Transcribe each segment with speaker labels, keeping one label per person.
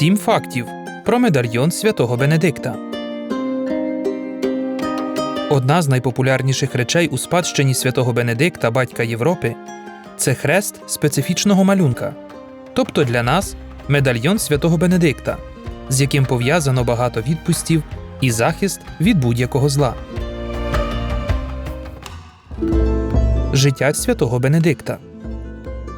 Speaker 1: Сім фактів про медальйон святого Бенедикта. Одна з найпопулярніших речей у спадщині святого Бенедикта, батька Європи, це хрест специфічного малюнка. Тобто для нас медальйон святого Бенедикта, з яким пов'язано багато відпустів і захист від будь-якого зла. Життя святого Бенедикта.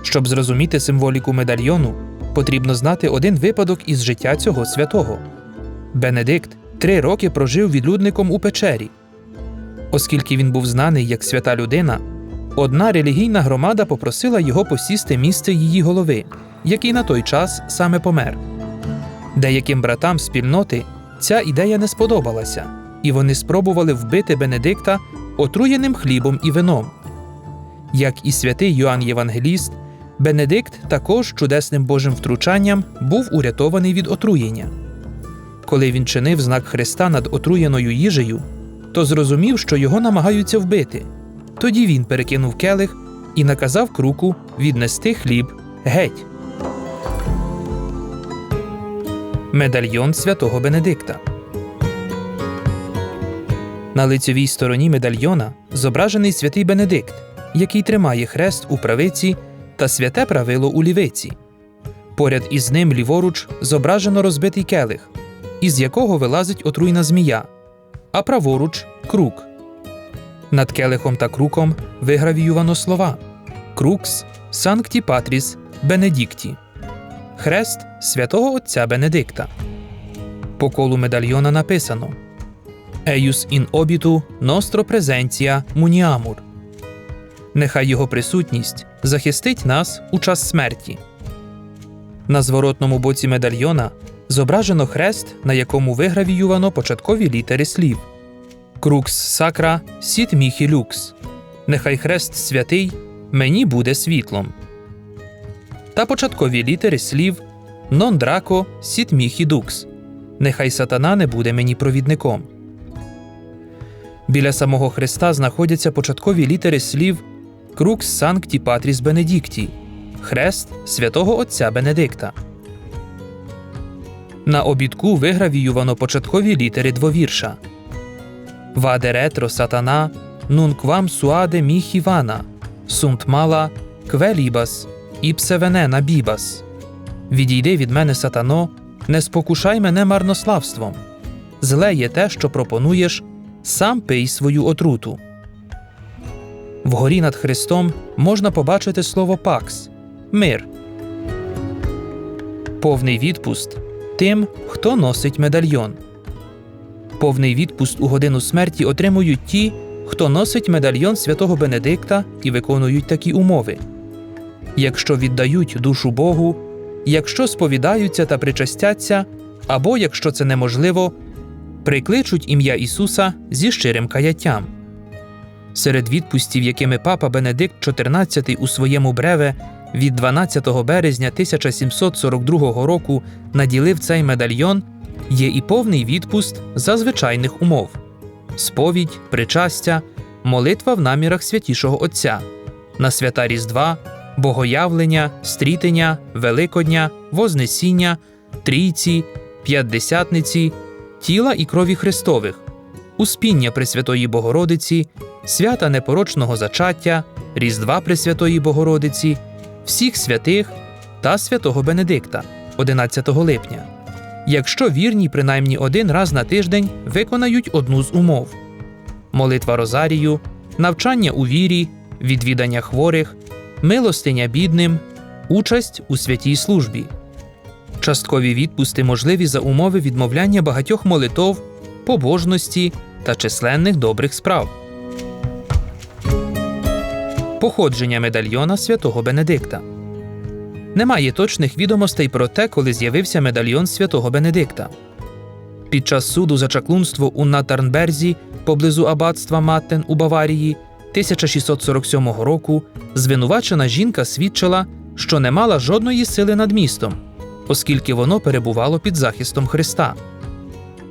Speaker 1: Щоб зрозуміти символіку медальйону, потрібно знати один випадок із життя цього святого. Бенедикт три роки прожив відлюдником у печері. Оскільки він був знаний як свята людина, одна релігійна громада попросила його посісти місце її голови, який на той час саме помер. Деяким братам спільноти ця ідея не сподобалася, і вони спробували вбити Бенедикта отруєним хлібом і вином. Як і святий Йоанн Євангеліст, Бенедикт також чудесним Божим втручанням був урятований від отруєння. Коли він чинив знак Христа над отруєною їжею, то зрозумів, що його намагаються вбити. Тоді він перекинув келих і наказав круку віднести хліб геть. Медальйон святого Бенедикта. На лицьовій стороні медальйона зображений святий Бенедикт, який тримає хрест у правиці та святе правило у лівиці. Поряд із ним ліворуч зображено розбитий келих, із якого вилазить отруйна змія, а праворуч крук. Над келихом та круком вигравіювано слова Крукс Санкті Патріс Бенедікті, Хрест святого Отця Бенедикта. По колу медальйона написано Еюс ін обіту ностро презенція муніамур. Нехай його присутність захистить нас у час смерті. На зворотному боці медальйона зображено хрест, на якому вигравіювано початкові літери слів Крукс сакра сіт міхі люкс. Нехай хрест святий мені буде світлом. Та початкові літери слів Нон драко сіт міхі дукс. Нехай сатана не буде мені провідником. Біля самого хреста знаходяться початкові літери слів Крукс Санкті Патріс Бенедікті Хрест святого Отця Бенедикта. На обідку вигравіювано початкові літери двовірша Ваде ретро сатана нун квам суаде міхі вана сунт мала квелібас іпсе венена бібас. Відійди від мене, сатано, не спокушай мене марнославством. Зле є те, що пропонуєш, сам пий свою отруту. Вгорі над Христом можна побачити слово пакс мир. Повний відпуст тим, хто носить медальйон. Повний відпуст у годину смерті отримують ті, хто носить медальйон святого Бенедикта і виконують такі умови. Якщо віддають душу Богу, якщо сповідаються та причастяться, або якщо це неможливо, прикличуть ім'я Ісуса зі щирим каяттям. Серед відпустів, якими папа Бенедикт XIV у своєму бреве від 12 березня 1742 року наділив цей медальйон, є і повний відпуст за звичайних умов: сповідь, причастя, молитва в намірах святішого Отця, на свята Різдва, Богоявлення, стрітення, Великодня, Вознесіння, Трійці, П'ятдесятниці, тіла і крові Христових, Успіння Пресвятої Богородиці, свята непорочного зачаття, Різдва Пресвятої Богородиці, всіх святих та святого Бенедикта 11 липня. Якщо вірні принаймні один раз на тиждень виконають одну з умов: молитва Розарію, навчання у вірі, відвідання хворих, милостиня бідним, участь у святій службі. Часткові відпусти можливі за умови відмовляння багатьох молитов, побожності та численних добрих справ. Походження медальйона святого Бенедикта немає точних відомостей про те, коли з'явився медальйон святого Бенедикта. Під час суду за чаклунство у Натарнберзі поблизу аббатства Маттен у Баварії 1647 року звинувачена жінка свідчила, що не мала жодної сили над містом, оскільки воно перебувало під захистом Христа.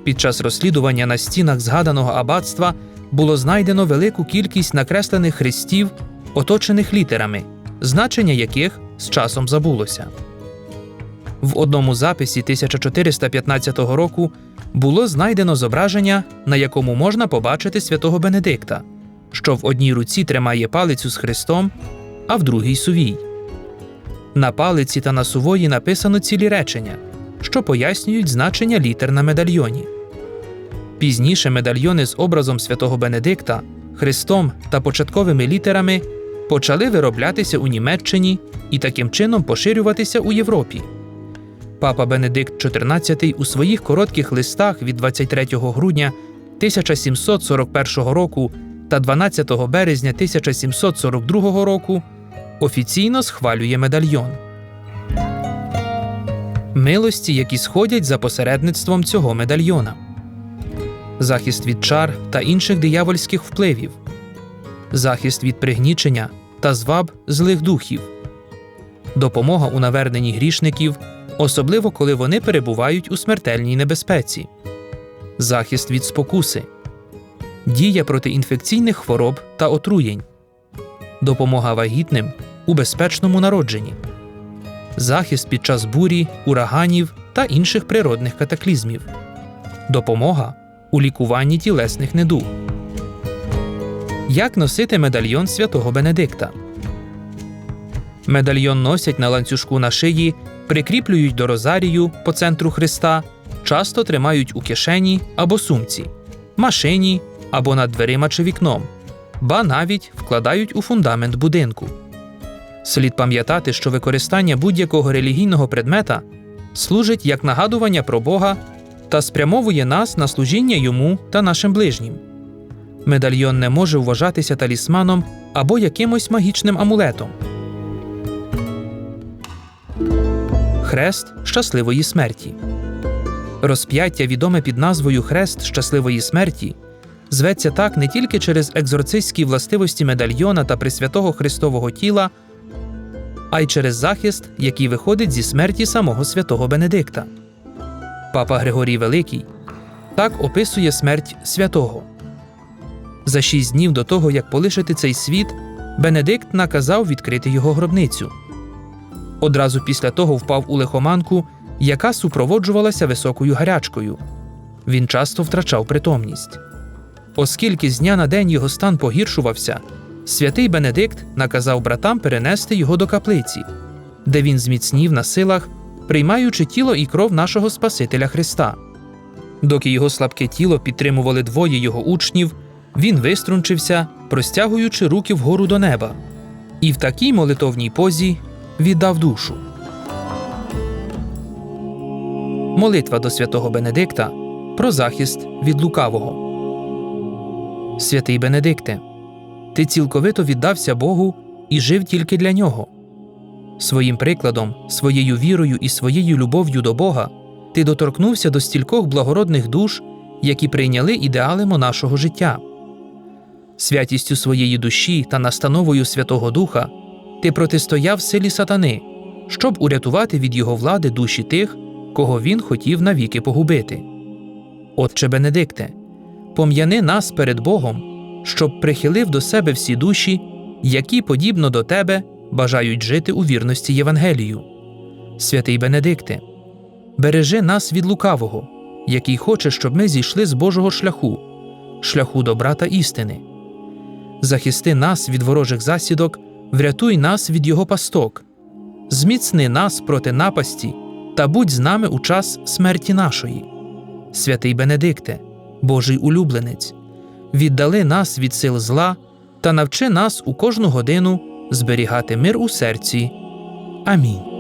Speaker 1: Під час розслідування на стінах згаданого аббатства було знайдено велику кількість накреслених хрестів, оточених літерами, значення яких з часом забулося. В одному записі 1415 року було знайдено зображення, на якому можна побачити святого Бенедикта, що в одній руці тримає палицю з хрестом, а в другій сувій. На палиці та на сувої написано цілі речення, що пояснюють значення літер на медальйоні. Пізніше медальйони з образом святого Бенедикта, хрестом та початковими літерами почали вироблятися у Німеччині і таким чином поширюватися у Європі. Папа Бенедикт XIV у своїх коротких листах від 23 грудня 1741 року та 12 березня 1742 року офіційно схвалює медальйон. Милості, які сходять за посередництвом цього медальйона, захист від чар та інших диявольських впливів, захист від пригнічення та зваб злих духів, допомога у наверненні грішників, особливо коли вони перебувають у смертельній небезпеці, захист від спокуси, дія проти інфекційних хвороб та отруєнь, допомога вагітним у безпечному народженні, захист під час бурі, ураганів та інших природних катаклізмів, допомога у лікуванні тілесних недуг. Як носити медальйон святого Бенедикта? Медальйон носять на ланцюжку на шиї, прикріплюють до розарію по центру хреста, часто тримають у кишені або сумці, машині або над дверима чи вікном, ба навіть вкладають у фундамент будинку. Слід пам'ятати, що використання будь-якого релігійного предмета служить як нагадування про Бога та спрямовує нас на служіння йому та нашим ближнім. Медальйон не може вважатися талісманом або якимось магічним амулетом. Хрест щасливої смерті. Розп'яття, відоме під назвою Хрест щасливої смерті, зветься так не тільки через екзорцистські властивості медальйона та Пресвятого Христового тіла, а й через захист, який виходить зі смерті самого святого Бенедикта. Папа Григорій Великий так описує смерть святого. За шість днів до того, як полишити цей світ, Бенедикт наказав відкрити його гробницю. Одразу після того впав у лихоманку, яка супроводжувалася високою гарячкою. Він часто втрачав притомність. Оскільки з дня на день його стан погіршувався, святий Бенедикт наказав братам перенести його до каплиці, де він зміцнів на силах, приймаючи тіло і кров нашого Спасителя Христа. Доки його слабке тіло підтримували двоє його учнів, він виструнчився, простягуючи руки вгору до неба, і в такій молитовній позі віддав душу. Молитва до святого Бенедикта про захист від лукавого. Святий Бенедикте, ти цілковито віддався Богу і жив тільки для нього. Своїм прикладом, своєю вірою і своєю любов'ю до Бога ти доторкнувся до стількох благородних душ, які прийняли ідеали монашого життя. Святістю своєї душі та настановою Святого Духа ти протистояв силі сатани, щоб урятувати від його влади душі тих, кого він хотів навіки погубити. Отче Бенедикте, пом'яни нас перед Богом, щоб прихилив до себе всі душі, які, подібно до тебе, бажають жити у вірності Євангелію. Святий Бенедикте, бережи нас від лукавого, який хоче, щоб ми зійшли з Божого шляху, шляху добра та істини. Захисти нас від ворожих засідок, врятуй нас від його пасток, зміцни нас проти напасті та будь з нами у час смерті нашої. Святий Бенедикте, Божий улюбленець, віддали нас від сил зла та навчи нас у кожну годину зберігати мир у серці. Амінь.